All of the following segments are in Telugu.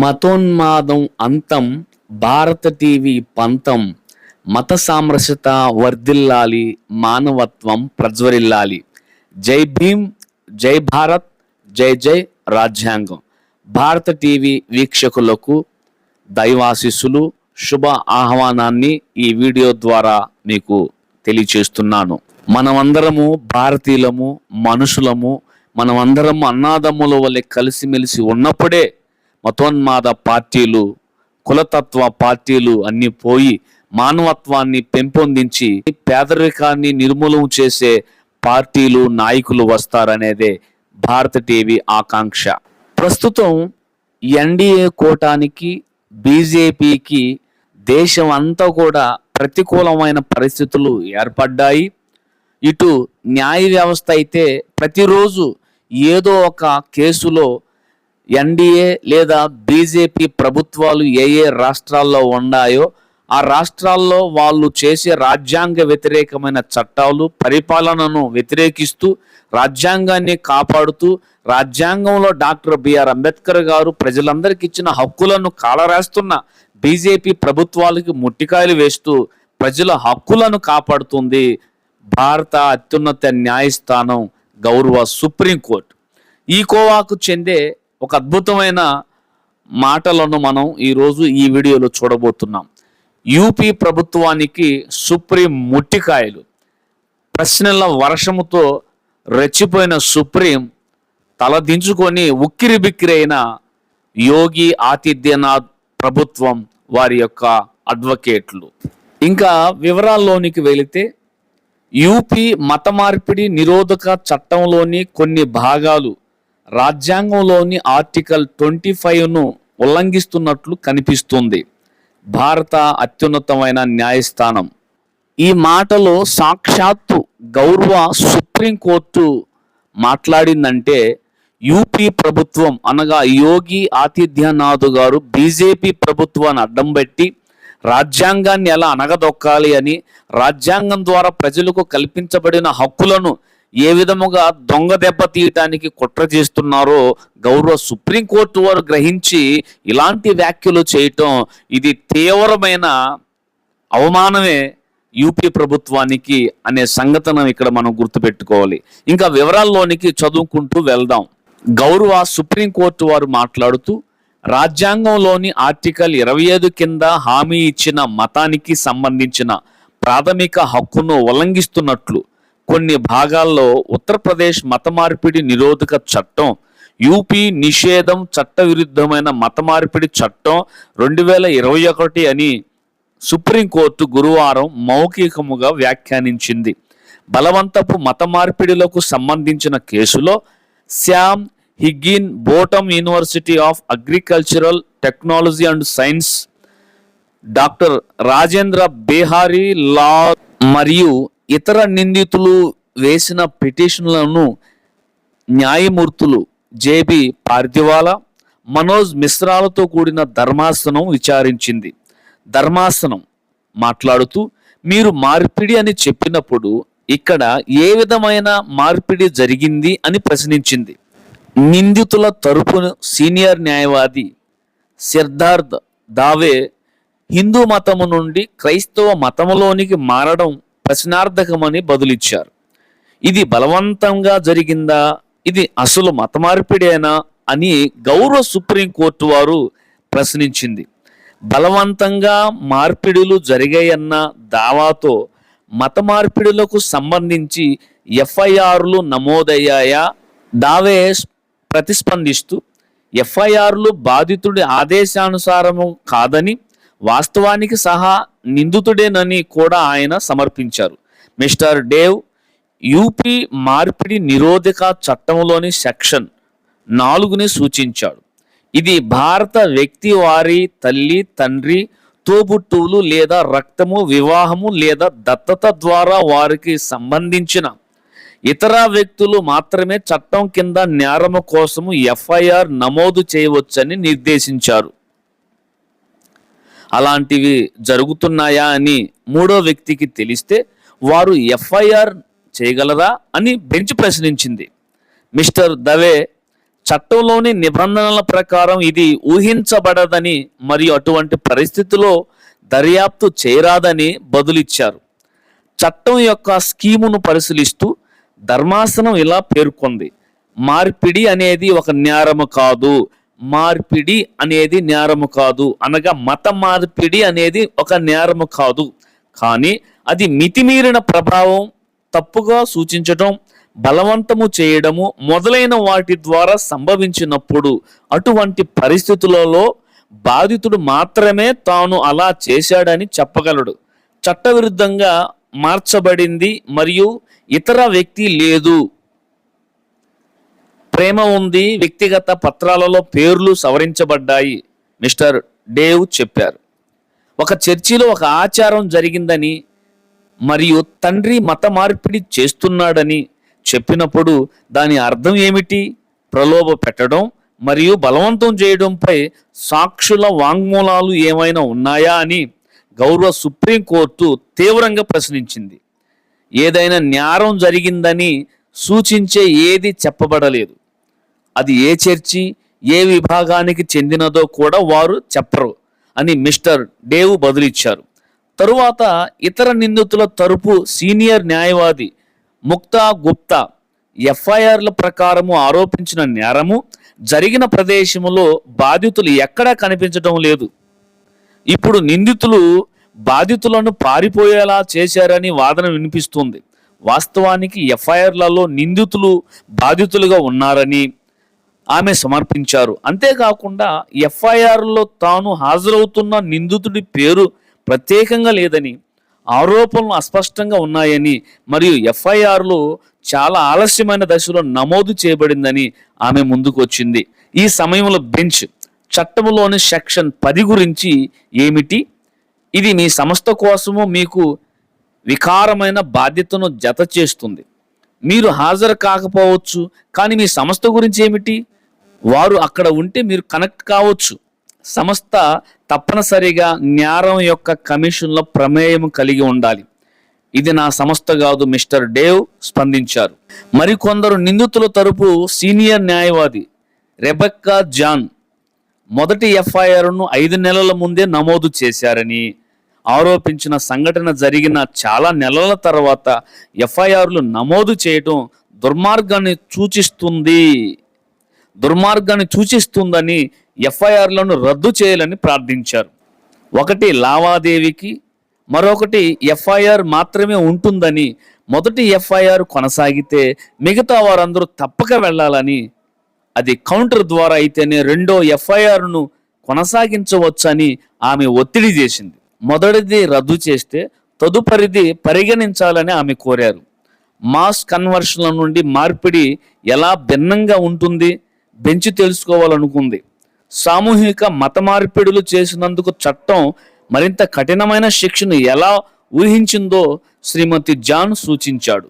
మతోన్మాదం అంతం భారత టీవీ పంతం మత సామరస్యత వర్ధిల్లాలి మానవత్వం ప్రజ్వరిల్లాలి. జై భీమ్ జై భారత్ జై జై రాజ్యాంగం. భారత టీవీ వీక్షకులకు దైవాశీస్సులు శుభ ఆహ్వానాన్ని ఈ వీడియో ద్వారా మీకు తెలియచేస్తున్నాను. మనమందరము భారతీయులము మనుషులము మనమందరము అన్నాదమ్ముల వల్లే కలిసిమెలిసి ఉన్నప్పుడే మతోన్మాద పార్టీలు కులతత్వ పార్టీలు అన్ని పోయి మానవత్వాన్ని పెంపొందించి పేదరికాన్ని నిర్మూలన చేసే పార్టీలు నాయకులు వస్తారనేదే భారత టీవీ ఆకాంక్ష. ప్రస్తుతం ఎన్డీఏ కూటానికి బీజేపీకి దేశం అంతా కూడా ప్రతికూలమైన పరిస్థితులు ఏర్పడ్డాయి. ఇటు న్యాయ వ్యవస్థ అయితే ప్రతిరోజు ఏదో ఒక కేసులో ఎన్డీఏ లేదా బీజేపీ ప్రభుత్వాలు ఏ ఏ రాష్ట్రాల్లో ఉన్నాయో ఆ రాష్ట్రాల్లో వాళ్ళు చేసే రాజ్యాంగ వ్యతిరేకమైన చట్టాలు పరిపాలనను వ్యతిరేకిస్తూ రాజ్యాంగాన్ని కాపాడుతూ రాజ్యాంగంలో డాక్టర్ బిఆర్ అంబేద్కర్ గారు ప్రజలందరికీ ఇచ్చిన హక్కులను కాలరాస్తున్న బీజేపీ ప్రభుత్వాలకి ముట్టికాయలు వేస్తూ ప్రజల హక్కులను కాపాడుతుంది భారత అత్యున్నత న్యాయస్థానం గౌరవ సుప్రీంకోర్టు. ఈ కోవాకు చెందే ఒక అద్భుతమైన మాటలను మనం ఈరోజు ఈ వీడియోలో చూడబోతున్నాం. యూపీ ప్రభుత్వానికి సుప్రీం ముట్టికాయలు. ప్రశ్నల వర్షముతో రెచ్చిపోయిన సుప్రీం తలదించుకొని ఉక్కిరి బిక్కిరైన అయిన యోగి ఆతిథ్యనాథ్ ప్రభుత్వం వారి యొక్క అడ్వకేట్లు. ఇంకా వివరాల్లోనికి వెళితే యూపీ మత మార్పిడి నిరోధక చట్టంలోని కొన్ని భాగాలు రాజ్యాంగంలోని ఆర్టికల్ ట్వంటీ ఫైవ్ను ఉల్లంఘిస్తున్నట్లు కనిపిస్తుంది. భారత అత్యున్నతమైన న్యాయస్థానం. ఈ మాటలో సాక్షాత్తు గౌరవ సుప్రీంకోర్టు మాట్లాడిందంటే యూపీ ప్రభుత్వం అనగా యోగి ఆతిథ్యనాథ్ గారు బీజేపీ ప్రభుత్వాన్ని అడ్డం పెట్టి రాజ్యాంగాన్ని ఎలా అనగదొక్కాలి అని రాజ్యాంగం ద్వారా ప్రజలకు కల్పించబడిన హక్కులను ఏ విధముగా దొంగ దెబ్బ తీయటానికి కుట్ర చేస్తున్నారో గౌరవ సుప్రీంకోర్టు వారు గ్రహించి ఇలాంటి వ్యాఖ్యలు చేయటం ఇది తీవ్రమైన అవమానమే యూపీ ప్రభుత్వానికి అనే సంగతనం ఇక్కడ మనం గుర్తుపెట్టుకోవాలి. ఇంకా వివరాల్లోనికి చదువుకుంటూ వెళ్దాం. గౌరవ సుప్రీంకోర్టు వారు మాట్లాడుతూ రాజ్యాంగంలోని ఆర్టికల్ ఇరవై ఐదు కింద హామీ ఇచ్చిన మతానికి సంబంధించిన ప్రాథమిక హక్కును ఉల్లంఘిస్తున్నట్లు కొన్ని భాగాల్లో ఉత్తరప్రదేశ్ మత మార్పిడి నిరోధక చట్టం యూపీ నిషేధం చట్టవిరుద్ధమైన మత మార్పిడి చట్టం రెండు వేల ఇరవై ఒకటి అని సుప్రీంకోర్టు గురువారం మౌఖికముగా వ్యాఖ్యానించింది. బలవంతపు మత మార్పిడిలకు సంబంధించిన కేసులో Shyam Higginbottom university of agricultural technology and science doctor Rajendra Bihari Lal మరియు ఇతర నిందితులు వేసిన పిటిషన్లను న్యాయమూర్తులు జేబి పార్థివాలా మనోజ్ మిశ్రాలతో కూడిన ధర్మాసనం విచారించింది. ధర్మాసనం మాట్లాడుతూ మీరు మార్పిడి అని చెప్పినప్పుడు ఇక్కడ ఏ విధమైన మార్పిడి జరిగింది అని ప్రశ్నించింది. నిందితుల తరపున సీనియర్ న్యాయవాది సిద్ధార్థ్ దావే హిందూ మతము నుండి క్రైస్తవ మతములోనికి మారడం ప్రశ్నార్థకమని బదులిచ్చారు. ఇది బలవంతంగా జరిగిందా? ఇది అసలు మతమార్పిడేనా? అని గౌరవ సుప్రీంకోర్టు వారు ప్రశ్నించింది. బలవంతంగా మార్పిడులు జరిగాయన్న దావాతో మత మార్పిడులకు సంబంధించి ఎఫ్ఐఆర్లు నమోదయ్యాయా? దావే ప్రతిస్పందిస్తూ ఎఫ్ఐఆర్లు బాధితుడి ఆదేశానుసారము కాదని వాస్తవానికి సహా నిందితుడేనని కూడా ఆయన సమర్పించారు. మిస్టర్ డేవ్ యూపీ మార్పిడి నిరోధక చట్టంలోని సెక్షన్ నాలుగుని సూచించాడు. ఇది భారత వ్యక్తి వారి తల్లి తండ్రి తోబుట్టువులు లేదా రక్తము వివాహము లేదా దత్తత ద్వారా వారికి సంబంధించిన ఇతర వ్యక్తులు మాత్రమే చట్టం కింద నేరము కోసము ఎఫ్ఐఆర్ నమోదు చేయవచ్చని నిర్దేశించారు. అలాంటివి జరుగుతున్నాయా అని మూడో వ్యక్తికి తెలిస్తే వారు ఎఫ్ఐఆర్ చేయగలరా అని బెంచ్ ప్రశ్నించింది. మిస్టర్ దవే చట్టంలోని నిబంధనల ప్రకారం ఇది ఊహించబడదని మరియు అటువంటి పరిస్థితిలో దర్యాప్తు చేయరాదని బదులిచ్చారు. చట్టం యొక్క స్కీమును పరిశీలిస్తూ ధర్మాసనం ఇలా పేర్కొంది. మార్పిడి అనేది ఒక నేరము కాదు. మార్పిడి అనేది నేరము కాదు. అనగా మత మార్పిడి అనేది ఒక నేరము కాదు. కానీ అది మితిమీరిన ప్రభావం తప్పుగా సూచించటం బలవంతము చేయడము మొదలైన వాటి ద్వారా సంభవించినప్పుడు అటువంటి పరిస్థితులలో బాధితుడు మాత్రమే తాను అలా చేశాడని చెప్పగలడు. చట్టవిరుద్ధంగా మార్చబడింది మరియు ఇతర వ్యక్తి లేదు. ప్రేమ ఉంది వ్యక్తిగత పత్రాలలో పేర్లు సవరించబడ్డాయి మిస్టర్ డేవ్ చెప్పారు. ఒక చర్చిలో ఒక ఆచారం జరిగిందని మరియు తండ్రి మత మార్పిడి చేస్తున్నాడని చెప్పినప్పుడు దాని అర్థం ఏమిటి? ప్రలోభ పెట్టడం మరియు బలవంతం చేయడంపై సాక్షుల వాంగ్మూలాలు ఏమైనా ఉన్నాయా అని గౌరవ సుప్రీంకోర్టు తీవ్రంగా ప్రశ్నించింది. ఏదైనా న్యారం జరిగిందని సూచించే ఏది చెప్పబడలేదు. అది ఏ చర్చి ఏ విభాగానికి చెందినదో కూడా వారు చెప్పరు అని మిస్టర్ డేవ్ బదులిచ్చారు. తరువాత ఇతర నిందితుల తరపు సీనియర్ న్యాయవాది ముక్తా గుప్తా ఎఫ్ఐఆర్ల ప్రకారము ఆరోపించిన నేరము జరిగిన ప్రదేశములో బాధితులు ఎక్కడా కనిపించడం లేదు. ఇప్పుడు నిందితులు బాధితులను పారిపోయేలా చేశారని వాదన వినిపిస్తుంది. వాస్తవానికి ఎఫ్ఐఆర్లలో నిందితులు బాధితులుగా ఉన్నారని ఆమె సమర్పించారు. అంతేకాకుండా ఎఫ్ఐఆర్లో తాను హాజరవుతున్న నిందితుడి పేరు ప్రత్యేకంగా లేదని ఆరోపణలు అస్పష్టంగా ఉన్నాయని మరియు ఎఫ్ఐఆర్లో చాలా ఆలస్యమైన దశలో నమోదు చేయబడిందని ఆమె ముందుకు వచ్చింది ఈ సమయంలో బెంచ్ చట్టంలోని సెక్షన్ పది గురించి ఏమిటి? ఇది మీ సంస్థ కోసము మీకు వికారమైన బాధ్యతను జత చేస్తుంది మీరు హాజరు కాకపోవచ్చు కానీ మీ సంస్థ గురించి ఏమిటి? వారు అక్కడ ఉంటే మీరు కనెక్ట్ కావచ్చు. సంస్థ తప్పనిసరిగా న్యారం యొక్క కమిషన్లో ప్రమేయం కలిగి ఉండాలి. ఇది నా సంస్థ కాదు మిస్టర్ డేవ్ స్పందించారు. మరికొందరు నిందితుల తరపు సీనియర్ న్యాయవాది రెబెక్కా జాన్ మొదటి ఎఫ్ఐఆర్ను ఐదు నెలల ముందే నమోదు చేశారని ఆరోపించిన సంఘటన జరిగిన చాలా నెలల తర్వాత ఎఫ్ఐఆర్లు నమోదు చేయటం దుర్మార్గాన్ని సూచిస్తుంది. దుర్మార్గాన్ని సూచిస్తుందని ఎఫ్ఐఆర్లను రద్దు చేయాలని ప్రార్థించారు. ఒకటి లావాదేవీకి మరొకటి ఎఫ్ఐఆర్ మాత్రమే ఉంటుందని మొదటి ఎఫ్ఐఆర్ కొనసాగితే మిగతా వారందరూ తప్పక వెళ్ళాలని అది కౌంటర్ ద్వారా అయితేనే రెండో ఎఫ్ఐఆర్ను కొనసాగించవచ్చని ఆమె ఒత్తిడి చేసింది. మొదటిది రద్దు చేస్తే తదుపరిది పరిగణించాలని ఆమె కోరారు. మాస్ కన్వర్షన్ల నుండి మార్పిడి ఎలా భిన్నంగా ఉంటుంది? బెంచ్ తెలుసుకోవాలనుకుంది. సామూహిక మత మార్పిడులు చేసినందుకు చట్టం మరింత కఠినమైన శిక్షను ఎలా ఊహించిందో శ్రీమతి జాన్ సూచించాడు.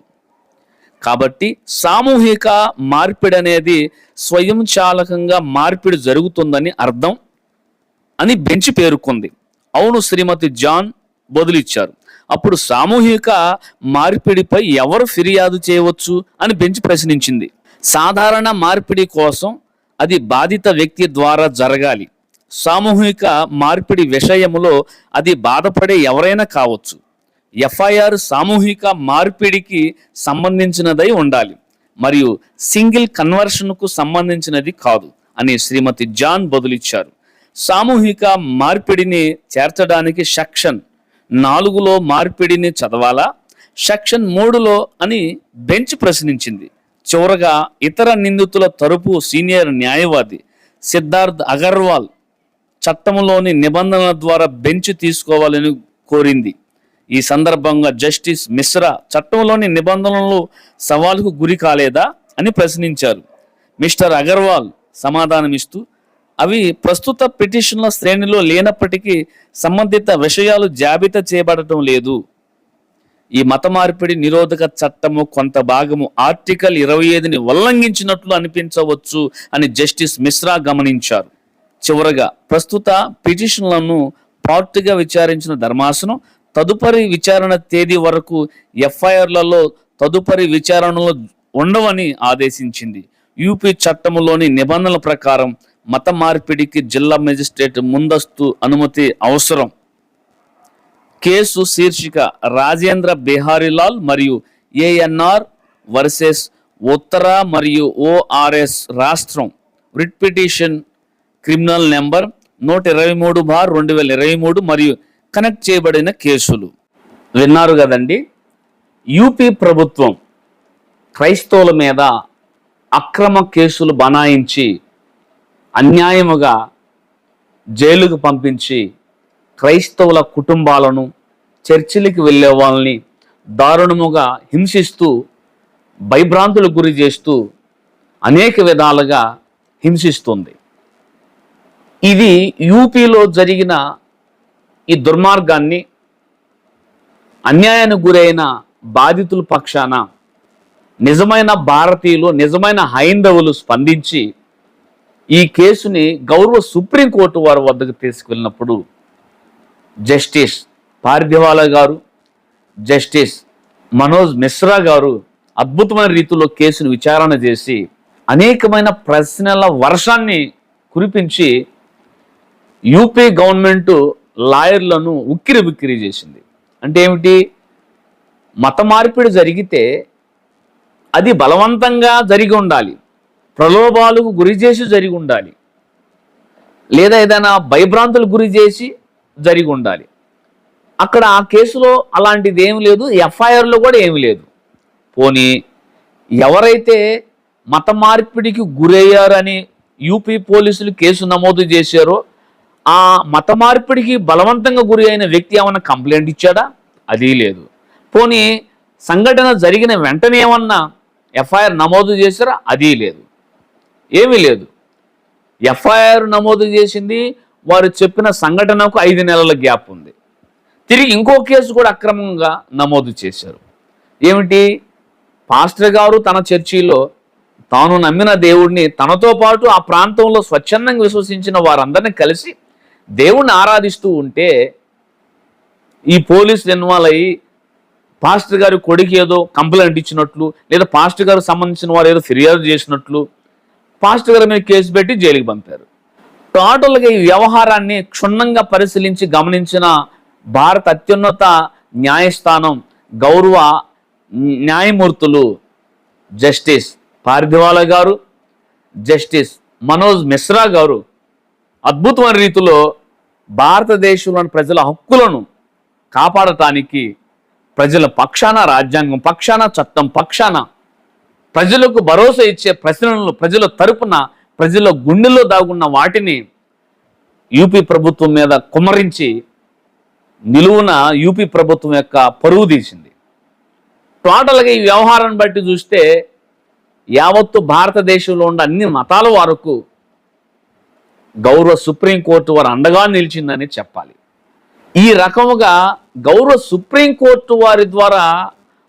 కాబట్టి సామూహిక మార్పిడి అనేది స్వయంచాలకంగా మార్పిడి జరుగుతుందని అర్థం అని బెంచ్ పేర్కొంది. అవును శ్రీమతి జాన్ బదులిచ్చారు. అప్పుడు సామూహిక మార్పిడిపై ఎవరు ఫిర్యాదు చేయవచ్చు అని బెంచ్ ప్రశ్నించింది. సాధారణ మార్పిడి కోసం అది బాధిత వ్యక్తి ద్వారా జరగాలి. సామూహిక మార్పిడి విషయములో అది బాధపడే ఎవరైనా కావచ్చు. ఎఫ్ఐఆర్ సామూహిక మార్పిడికి సంబంధించినదై ఉండాలి. మరియు సింగిల్ కన్వర్షన్కు సంబంధించినది కాదు అని శ్రీమతి జాన్ బదులిచ్చారు. సామూహిక మార్పిడిని చేర్చడానికి సెక్షన్ నాలుగులో మార్పిడిని చదవాలా? సెక్షన్ మూడులో అని బెంచ్ ప్రశ్నించింది. చివరగా ఇతర నిందితుల తరపు సీనియర్ న్యాయవాది సిద్ధార్థ్ అగర్వాల్ చట్టంలోని నిబంధనల ద్వారా బెంచ్ తీసుకోవాలని కోరింది. ఈ సందర్భంగా జస్టిస్ మిశ్రా చట్టంలోని నిబంధనలు సవాలుకు గురి కాలేదా? అని ప్రశ్నించారు. మిస్టర్ అగర్వాల్ సమాధానమిస్తూ అవి ప్రస్తుత పిటిషన్ల శ్రేణిలో లేనప్పటికీ సంబంధిత విషయాలు జాబితా చేయబడటం లేదు. ఈ మత మార్పిడి నిరోధక చట్టము కొంత భాగము ఆర్టికల్ ఇరవై ఐదుని ఉల్లంఘించినట్లు అనిపించవచ్చు అని జస్టిస్ మిశ్రా గమనించారు. చివరగా ప్రస్తుత పిటిషన్లను పార్టీగా విచారించిన ధర్మాసనం తదుపరి విచారణ తేదీ వరకు ఎఫ్ఐఆర్లలో తదుపరి విచారణలో ఉండవని ఆదేశించింది. యూపీ చట్టంలోని నిబంధనల ప్రకారం మత మార్పిడికి జిల్లా మెజిస్ట్రేట్ ముందస్తు అనుమతి అవసరం. కేసు శీర్షిక రాజేంద్ర బిహారీలాల్ మరియు ఏఎన్ఆర్ వర్సెస్ ఉత్తర మరియు ఓఆర్ఎస్ రాష్ట్రం. రిట్ పిటిషన్ క్రిమినల్ నెంబర్ నూట ఇరవై మూడు బార్ రెండు వేల ఇరవై మూడు మరియు కనెక్ట్ చేయబడిన కేసులు. విన్నారు కదండి యూపీ ప్రభుత్వం క్రైస్తవుల మీద అక్రమ కేసులు బనాయించి అన్యాయముగా జైలుకు పంపించి క్రైస్తవుల కుటుంబాలను చర్చిలకు వెళ్ళే వాళ్ళని దారుణముగా హింసిస్తూ భయభ్రాంతులకు గురి చేస్తూ అనేక విధాలుగా హింసిస్తుంది. ఇది యూపీలో జరిగిన ఈ దుర్మార్గాన్ని అన్యాయానికి గురైన బాధితుల పక్షాన నిజమైన భారతీయులు నిజమైన హైందవులు స్పందించి ఈ కేసుని గౌరవ సుప్రీంకోర్టు వారి వద్దకు తీసుకువెళ్ళినప్పుడు జస్టిస్ పార్థివాలా గారు జస్టిస్ మనోజ్ మిశ్రా గారు అద్భుతమైన రీతిలో కేసును విచారణ చేసి అనేకమైన ప్రశ్నల వర్షాన్ని కురిపించి యూపీ గవర్నమెంట్ లాయర్లను ఉక్కిరి బిక్కిరి చేసింది. అంటే ఏమిటి? మత మార్పిడి జరిగితే అది బలవంతంగా జరిగి ఉండాలి. ప్రలోభాలకు గురి చేసి జరిగి ఉండాలి. లేదా ఏదైనా భయభ్రాంతులకు గురి చేసి జరిగి ఉండాలి. అక్కడ ఆ కేసులో అలాంటిది ఏమి లేదు ఎఫ్ఐఆర్లో కూడా ఏమి లేదు. పోనీ ఎవరైతే మత మార్పిడికి గురయ్యారని యూపీ పోలీసులు కేసు నమోదు చేశారో ఆ మత మార్పిడికి బలవంతంగా గురి అయిన వ్యక్తి ఏమన్నా కంప్లైంట్ ఇచ్చాడా? అది లేదు. పోనీ సంఘటన జరిగిన వెంటనే ఏమన్నా ఎఫ్ఐఆర్ నమోదు చేశారా? అది లేదు. ఏమీ లేదు. ఎఫ్ఐఆర్ నమోదు చేసింది వారు చెప్పిన సంఘటనకు ఐదు నెలల గ్యాప్ ఉంది. తిరిగి ఇంకో కేసు కూడా అక్రమంగా నమోదు చేశారు. ఏమిటి? పాస్టర్ గారు తన చర్చిలో తాను నమ్మిన దేవుడిని తనతో పాటు ఆ ప్రాంతంలో స్వచ్ఛందంగా విశ్వసించిన వారందరినీ కలిసి దేవుణ్ణి ఆరాధిస్తూ ఉంటే ఈ పోలీసులు ఇన్వాల్వ్ అయ్యి పాస్టర్ గారి కొడుకు ఏదో కంప్లైంట్ ఇచ్చినట్లు లేదా పాస్టర్ గారికి సంబంధించిన వారు ఏదో ఫిర్యాదు చేసినట్లు పాస్టర్ గారి మీద కేసు పెట్టి జైలుకి పంపారు. టోటల్గా ఈ వ్యవహారాన్ని క్షుణ్ణంగా పరిశీలించి గమనించిన భారత అత్యున్నత న్యాయస్థానం గౌరవ న్యాయమూర్తులు జస్టిస్ పార్థివాల గారు జస్టిస్ మనోజ్ మిశ్రా గారు అద్భుతమైన రీతిలో భారతదేశంలోని ప్రజల హక్కులను కాపాడటానికి ప్రజల పక్షాన రాజ్యాంగం పక్షాన చట్టం పక్షాన ప్రజలకు భరోసా ఇచ్చే ప్రశ్నలను ప్రజల తరపున ప్రజల గుండెల్లో దాగున్న వాటిని యూపీ ప్రభుత్వం మీద కుమరించి నిలువున యూపీ ప్రభుత్వం యొక్క పరువు తీసింది. టోటల్గా ఈ వ్యవహారాన్ని బట్టి చూస్తే యావత్తు భారతదేశంలో ఉన్న అన్ని మతాల వరకు గౌరవ సుప్రీంకోర్టు వారు అండగా నిలిచిందని చెప్పాలి. ఈ రకముగా గౌరవ సుప్రీంకోర్టు వారి ద్వారా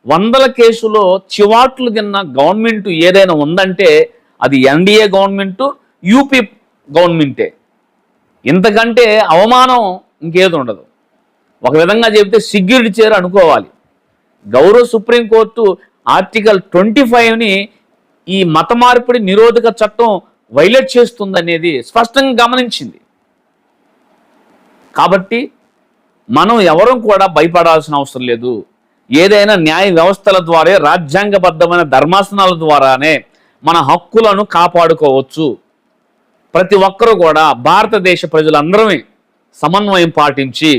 వందల కేసులో చివాట్లు తిన్న గవర్నమెంట్ ఏదైనా ఉందంటే అది ఎన్డీఏ గవర్నమెంట్ యూపీ గవర్నమెంటే. ఇంతకంటే అవమానం ఇంకేది ఉండదు. ఒక విధంగా చెబితే సిగ్యూరిటీ చేరు అనుకోవాలి. గౌరవ సుప్రీంకోర్టు ఆర్టికల్ ట్వంటీ ఫైవ్ని ఈ మత మార్పిడి నిరోధక చట్టం వైలేట్ చేస్తుందనేది స్పష్టంగా గమనించింది. కాబట్టి మనం ఎవరూ కూడా భయపడాల్సిన అవసరం లేదు. ఏదైనా న్యాయ వ్యవస్థల ద్వారా రాజ్యాంగబద్ధమైన ధర్మాసనాల ద్వారానే మన హక్కులను కాపాడుకోవచ్చు. ప్రతి ఒక్కరూ కూడా భారతదేశ ప్రజలందరమే సమన్వయం పాటించి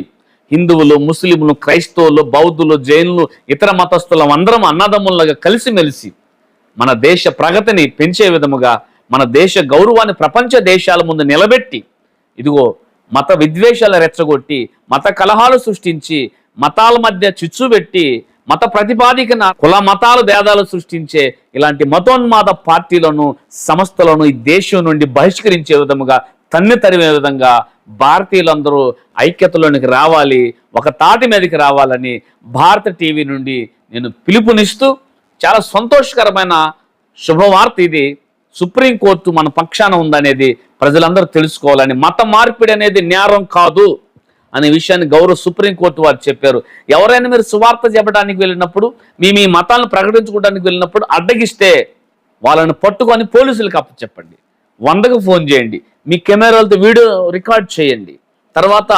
హిందువులు ముస్లింలు క్రైస్తవులు బౌద్ధులు జైనులు ఇతర మతస్థులం అందరం అన్నదమ్ములుగా కలిసిమెలిసి మన దేశ ప్రగతిని పెంచే విధముగా మన దేశ గౌరవాన్ని ప్రపంచ దేశాల ముందు నిలబెట్టి ఇదిగో మత విద్వేషాలు రెచ్చగొట్టి మత కలహాలు సృష్టించి మతాల మధ్య చిచ్చు పెట్టి మత ప్రతిపాదికన కుల మతాలు భేదాలు సృష్టించే ఇలాంటి మతోన్మాద పార్టీలను సంస్థలను ఈ దేశం నుండి బహిష్కరించే విధముగా తన్ని తరిమే విధంగా భారతీయులందరూ ఐక్యతలోనికి రావాలి ఒక తాటి మీదకి రావాలని భారత టీవీ నుండి నేను పిలుపునిస్తూ చాలా సంతోషకరమైన శుభవార్త ఇది. సుప్రీంకోర్టు మన పక్షాన ఉందనేది ప్రజలందరూ తెలుసుకోవాలని మత మార్పిడి అనేది నేరం కాదు. అనే విషయాన్ని గౌరవ సుప్రీంకోర్టు వారు చెప్పారు. ఎవరైనా మీరు సువార్త చెప్పడానికి వెళ్ళినప్పుడు మీ మీ మతాలను ప్రకటించుకోవడానికి వెళ్ళినప్పుడు అడ్డగిస్తే వాళ్ళని పట్టుకొని పోలీసులకు అప్పచెప్పండి వందకు ఫోన్ చేయండి. మీ కెమెరాలతో వీడియో రికార్డ్ చేయండి. తర్వాత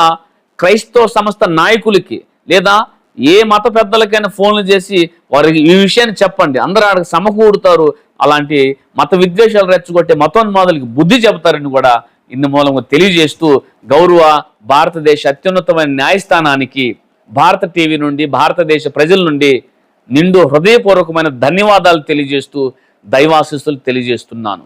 క్రైస్తవ సంస్థ నాయకులకి లేదా ఏ మత పెద్దలకైనా ఫోన్లు చేసి వారికి ఈ విషయాన్ని చెప్పండి. అందరూ ఆడకి సమకూడుతారు అలాంటి మత విద్వేషాలు రెచ్చగొట్టే మతోన్మాదులకి బుద్ధి చెబుతారని కూడా ఇందు మూలంగా తెలియజేస్తూ గౌరవ భారతదేశ అత్యున్నతమైన న్యాయస్థానానికి భారత టీవీ నుండి భారతదేశ ప్రజల నుండి నిండు హృదయపూర్వకమైన ధన్యవాదాలు తెలియజేస్తూ దైవాశిస్సులు తెలియజేస్తున్నాను.